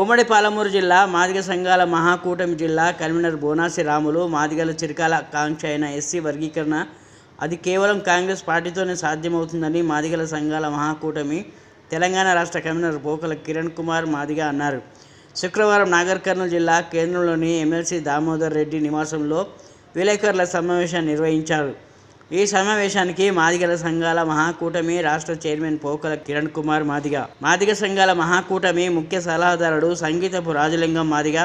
ఉమ్మడి పాలమూరు జిల్లా మాదిగ సంఘాల మహాకూటమి జిల్లా కన్వీనర్ బోనాసి రాములు మాదిగల చిరకాల ఆకాంక్ష అయిన ఎస్సీ వర్గీకరణ. అది కేవలం కాంగ్రెస్ పార్టీతోనే సాధ్యమవుతుందని మాదిగల సంఘాల మహాకూటమి తెలంగాణ రాష్ట్ర కన్వీనర్ పోకల కిరణ్ కుమార్ మాదిగ అన్నారు. శుక్రవారం నాగర్ కర్నూలు జిల్లా కేంద్రంలోని ఎమ్మెల్సీ దామోదర్ రెడ్డి నివాసంలో విలేకరుల సమావేశాన్ని నిర్వహించారు. ఈ సమావేశానికి మాదిగల సంఘాల మహాకూటమి రాష్ట్ర చైర్మన్ పోకల కిరణ్ కుమార్ మాదిగ. మాదిగ సంఘాల మహాకూటమి ముఖ్య సలహాదారుడు సంగీతపు రాజలింగం మాదిగ.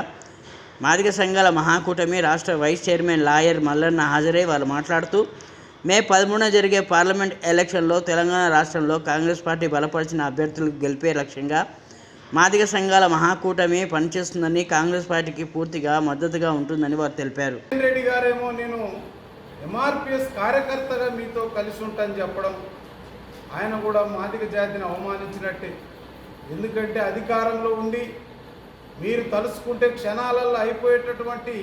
మాదిగ సంఘాల మహాకూటమి రాష్ట్ర వైస్ చైర్మన్ లాయర్ మల్లన్న హాజరై వాళ్ళు మాట్లాడుతూ మే పదమూడున జరిగే పార్లమెంట్ ఎలక్షన్లో తెలంగాణ రాష్ట్రంలో కాంగ్రెస్ పార్టీ బలపరిచిన అభ్యర్థులకు గెలిపే లక్ష్యంగా మాదిగ సంఘాల మహాకూటమి పనిచేస్తుందని కాంగ్రెస్ పార్టీకి పూర్తిగా మద్దతుగా ఉంటుందని వారు తెలిపారు. రెడ్డి గారేమో నేను ఎంఆర్పిఎస్ కార్యకర్తగా మీతో కలిసి ఉంటాను చెప్పడం ఆయన కూడా మాదిక జాతిని అవమానించినట్టే. ఎందుకంటే అధికారంలో ఉండి మీరు తలుసుకుంటే క్షణాలలో అయిపోయేటటువంటి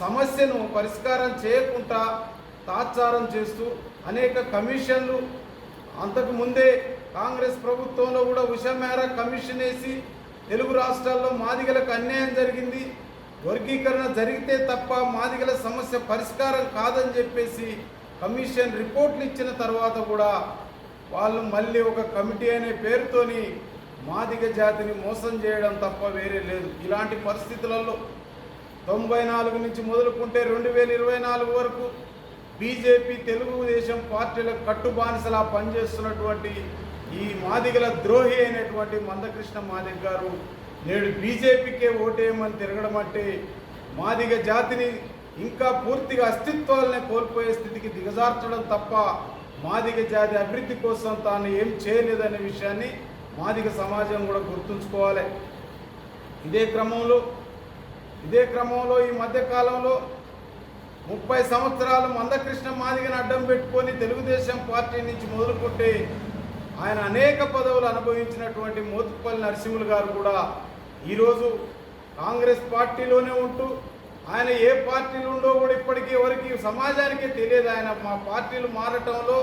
సమస్యను పరిష్కారం చేయకుండా తాత్సారం చేస్తూ అనేక కమిషన్లు అంతకు ముందే కాంగ్రెస్ ప్రభుత్వంలో కూడా ఉషమేర కమిషన్ వేసి తెలుగు రాష్ట్రాల్లో మాదిగలకు అన్యాయం జరిగింది. వర్గీకరణ జరిగితే తప్ప మాదిగల సమస్య పరిష్కారం కాదని చెప్పేసి కమిషన్ రిపోర్ట్లు ఇచ్చిన తర్వాత కూడా వాళ్ళు మళ్ళీ ఒక కమిటీ అనే పేరుతోని మాదిగ జాతిని మోసం చేయడం తప్ప వేరే లేదు. ఇలాంటి పరిస్థితులలో తొంభై నాలుగు నుంచి మొదలుకుంటే రెండు వేల ఇరవై నాలుగు వరకు బీజేపీ తెలుగుదేశం పార్టీలకు కట్టుబానిసలా పనిచేస్తున్నటువంటి ఈ మాదిగల ద్రోహి అయినటువంటి మందకృష్ణ మాదిగ గారు నేడు బీజేపీకే ఓటేయమని తిరగడం అంటే మాదిగ జాతిని ఇంకా పూర్తిగా అస్తిత్వాలనే కోల్పోయే స్థితికి దిగజార్చడం తప్ప మాదిగ జాతి అభివృద్ధి కోసం తాను ఏం చేయలేదనే విషయాన్ని మాదిగ సమాజం కూడా గుర్తుంచుకోవాలి. ఇదే క్రమంలో ఇదే క్రమంలో ఈ మధ్యకాలంలో ముప్పై సంవత్సరాలు మందకృష్ణ మాదిగని అడ్డం పెట్టుకొని తెలుగుదేశం పార్టీ నుంచి మొదలుకుంటే ఆయన అనేక పదవులు అనుభవించినటువంటి మోతుపల్లి నరసింహులు గారు కూడా ఈరోజు కాంగ్రెస్ పార్టీలోనే ఉంటూ ఆయన ఏ పార్టీలు ఉండో కూడా ఇప్పటికీ ఎవరికి సమాజానికే తెలియదు. ఆయన మా పార్టీలు మారటంలో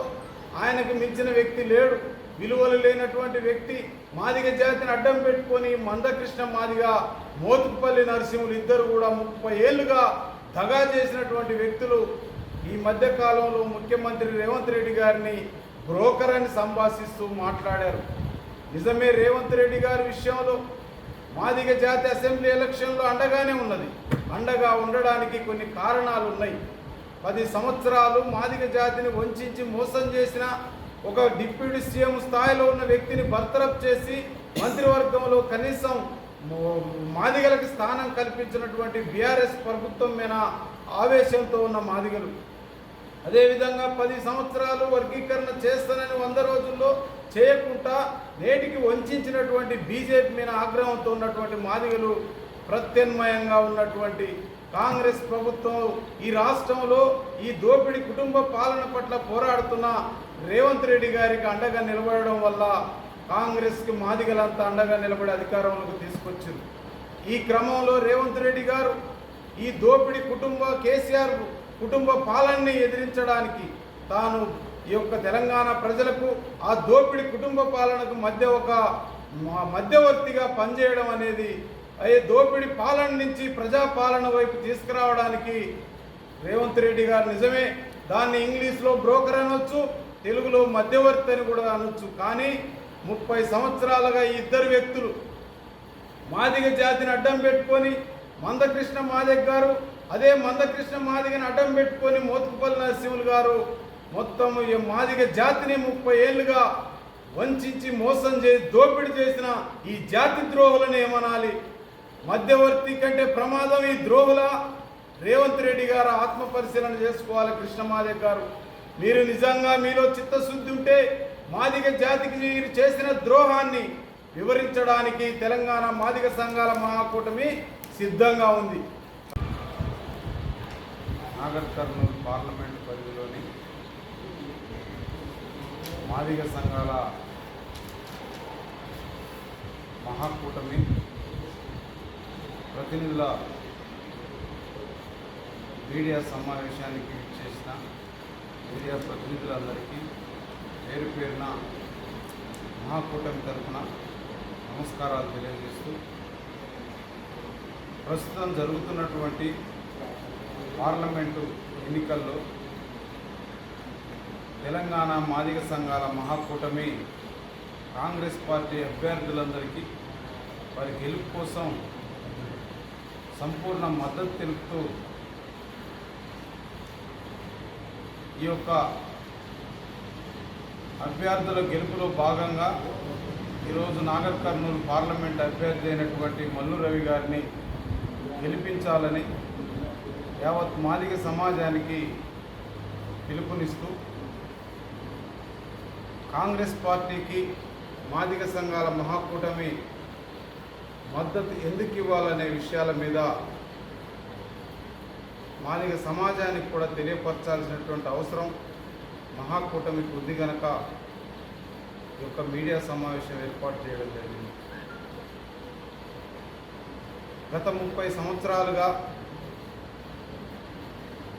ఆయనకు మించిన వ్యక్తి లేడు. విలువలు లేనటువంటి వ్యక్తి మాదిగ జాతిని అడ్డం పెట్టుకొని మందకృష్ణ మాదిగ మోతుకుపల్లి నరసింహులు ఇద్దరు కూడా ముప్పై ఏళ్ళుగా దగా చేసినటువంటి వ్యక్తులు. ఈ మధ్య కాలంలో ముఖ్యమంత్రి రేవంత్ రెడ్డి గారిని బ్రోకర్ అని సంభాషిస్తూ మాట్లాడారు. నిజమే రేవంత్ రెడ్డి గారి విషయంలో మాదిగ జాతి అసెంబ్లీ ఎలక్షన్లో అండగానే ఉన్నది. అండగా ఉండడానికి కొన్ని కారణాలు ఉన్నాయి పది సంవత్సరాలు మాదిగ జాతిని వంచి మోసం చేసిన ఒక డిప్యూటీ సీఎం స్థాయిలో ఉన్న వ్యక్తిని బర్తరఫ్ చేసి మంత్రివర్గంలో కనీసం మాదిగలకు స్థానం కల్పించినటువంటి బీఆర్ఎస్ ప్రభుత్వం మీద ఆవేశంతో ఉన్న మాదిగలు. అదేవిధంగా పది సంవత్సరాలు వర్గీకరణ చేస్తానని వంద రోజుల్లో చేయకుండా నేటికి వంచినటువంటి బీజేపీ మీద ఆగ్రహంతో ఉన్నటువంటి మాదిగలు ప్రత్యామ్నాయంగా ఉన్నటువంటి కాంగ్రెస్ ప్రభుత్వం ఈ రాష్ట్రంలో ఈ దోపిడీ కుటుంబ పాలన పట్ల పోరాడుతున్న రేవంత్ రెడ్డి గారికి అండగా నిలబడడం వల్ల కాంగ్రెస్కి మాదిగలంతా అండగా నిలబడి అధికారంలోకి తీసుకొచ్చింది. ఈ క్రమంలో రేవంత్ రెడ్డి గారు ఈ దోపిడీ కుటుంబ కేసీఆర్ కుటుంబ పాలనని ఎదిరించడానికి తాను ఈ యొక్క తెలంగాణ ప్రజలకు ఆ దోపిడి కుటుంబ పాలనకు మధ్య ఒక మధ్యవర్తిగా పనిచేయడం అనేది అయ్యే దోపిడి పాలన నుంచి ప్రజాపాలన వైపు తీసుకురావడానికి రేవంత్ రెడ్డి గారు నిజమే. దాన్ని ఇంగ్లీష్లో బ్రోకర్ అనొచ్చు తెలుగులో మధ్యవర్తి అని కూడా అనొచ్చు. కానీ ముప్పై సంవత్సరాలుగా ఈ ఇద్దరు వ్యక్తులు మాదిగ జాతిని అడ్డం పెట్టుకొని మందకృష్ణ మాదిగ గారు అదే మందకృష్ణ మాదిగని అడ్డం పెట్టుకొని మోతుకుపల్లి నరసింహులు గారు మొత్తం ఈ మాదిగ జాతిని ముప్పై ఏళ్ళుగా వంచి మోసం చేసి దోపిడీ చేసిన ఈ జాతి ద్రోహులను ఏమనాలి? మధ్యవర్తి కంటే ప్రమాదం ఈ ద్రోహుల. రేవంత్ రెడ్డి గారు ఆత్మ పరిశీలన చేసుకోవాలి కృష్ణమాదే గారు. మీరు నిజంగా మీలో చిత్తశుద్ధి ఉంటే మాదిగ జాతికి మీరు చేసిన ద్రోహాన్ని వివరించడానికి తెలంగాణ మాదిగ సంఘాల మహాకూటమి సిద్ధంగా ఉంది. నాగర్ కర్నూలు పార్లమెంట్ మాదిగ సంఘాల మహాకూటమి ప్రతినిధుల మీడియా సమావేశానికి చేసిన మీడియా ప్రతినిధులందరికీ పేరు పేరున మహాకూటమి తరఫున నమస్కారాలు తెలియజేస్తూ ప్రస్తుతం జరుగుతున్నటువంటి పార్లమెంటు ఎన్నికల్లో తెలంగాణ మాదిగ సంఘాల మహాకూటమి కాంగ్రెస్ పార్టీ అభ్యర్థులందరికీ వారి గెలుపు కోసం సంపూర్ణ మద్దతు తెలుపుతూ ఈ యొక్క అభ్యర్థుల గెలుపులో భాగంగా ఈరోజు నాగర్ కర్నూలు పార్లమెంట్ అభ్యర్థి అయినటువంటి మల్లు రవి గారిని గెలిపించాలని యావత్ మాదిగ సమాజానికి పిలుపునిస్తూ కాంగ్రెస్ పార్టీకి మాదిగ సంఘాల మహాకూటమి మద్దతు ఎందుకు ఇవ్వాలనే విషయాల మీద మాదిగ సమాజానికి కూడా తెలియపరచాల్సినటువంటి అవసరం మహాకూటమికి ఉంది గనక ఈ యొక్క మీడియా సమావేశం ఏర్పాటు చేయడం జరిగింది. గత ముప్పై సంవత్సరాలుగా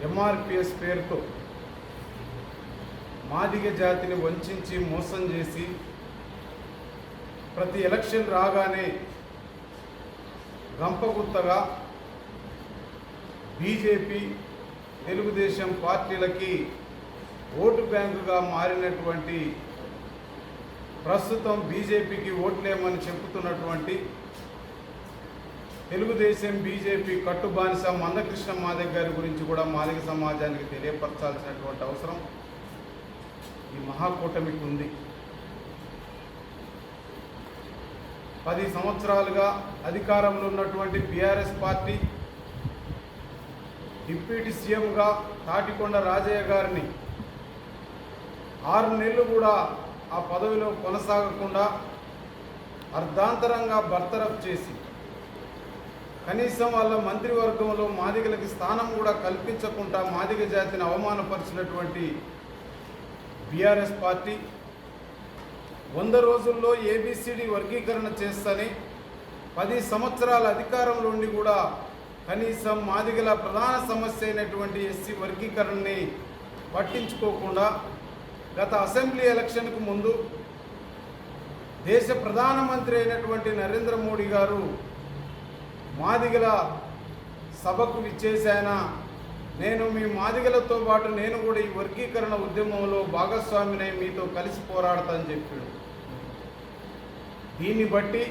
ఎంఆర్పిఎస్ పేరుతో మాదిగ జాతిని వంచి మోసం చేసి ప్రతి ఎలక్షన్ రాగానే గంపగుత్తగా బీజేపీ తెలుగుదేశం పార్టీలకి ఓటు బ్యాంకుగా మారినటువంటి ప్రస్తుతం బీజేపీకి ఓట్లేమని చెబుతున్నటువంటి తెలుగుదేశం బీజేపీ కట్టుబానిస మందకృష్ణ మాదిగ గారి గురించి కూడా మాదిగ సమాజానికి తెలియపరచాల్సినటువంటి అవసరం. ఈ మహాకూటమికి ఉంది. పది సంవత్సరాలుగా అధికారంలో ఉన్నటువంటి బీఆర్ఎస్ పార్టీ డిప్యూటీ సీఎంగా తాటికొండ రాజయ్య గారిని ఆరు నెలలు కూడా ఆ పదవిలో కొనసాగకుండా అర్ధాంతరంగా బర్తరఫ్ చేసి కనీసం వాళ్ళ మంత్రివర్గంలో మాదిగలకి స్థానం కూడా కల్పించకుండా మాదిగ జాతిని అవమానపరిచినటువంటి బీఆర్ఎస్ పార్టీ వంద రోజుల్లో ఏబిసిడి వర్గీకరణ చేస్తని పది సంవత్సరాల అధికారంలో ఉండి కూడా కనీసం మాదిగల ప్రధాన సమస్య అయినటువంటి ఎస్సీ వర్గీకరణని పట్టించుకోకుండా గత అసెంబ్లీ ఎలక్షన్కు ముందు దేశ ప్రధానమంత్రి అయినటువంటి నరేంద్ర మోడీ గారు మాదిగల సభకు విచ్చేసాయన నేను మీ మాదిగలతో పాటు నేను కూడా ఈ వర్గీకరణ ఉద్యమంలో భాగస్వామినై మీతో కలిసి పోరాడతానని చెప్పాడు. దీన్ని బట్టి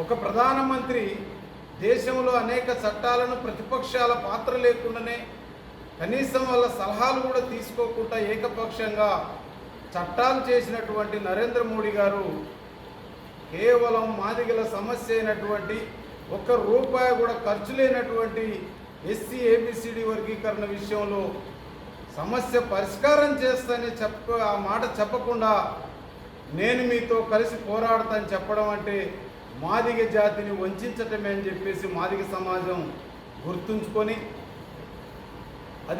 ఒక ప్రధానమంత్రి దేశంలో అనేక చట్టాలను ప్రతిపక్షాల పాత్ర లేకుండానే కనీసం వాళ్ళ సలహాలు కూడా తీసుకోకుండా ఏకపక్షంగా చట్టాలు చేసినటువంటి నరేంద్ర మోడీ గారు కేవలం మాదిగల సమస్య అయినటువంటి ఒక్క రూపాయి కూడా ఖర్చు లేనటువంటి ఎస్సీ ఏబిసిడి వర్గీకరణ విషయంలో సమస్య పరిష్కారం చేస్తని చెప్ప ఆ మాట చెప్పకుండా నేను మీతో కలిసి పోరాడతాను చెప్పడం అంటే మాదిగ జాతిని వంచటమే అని చెప్పేసి మాదిగ సమాజం గుర్తుంచుకొని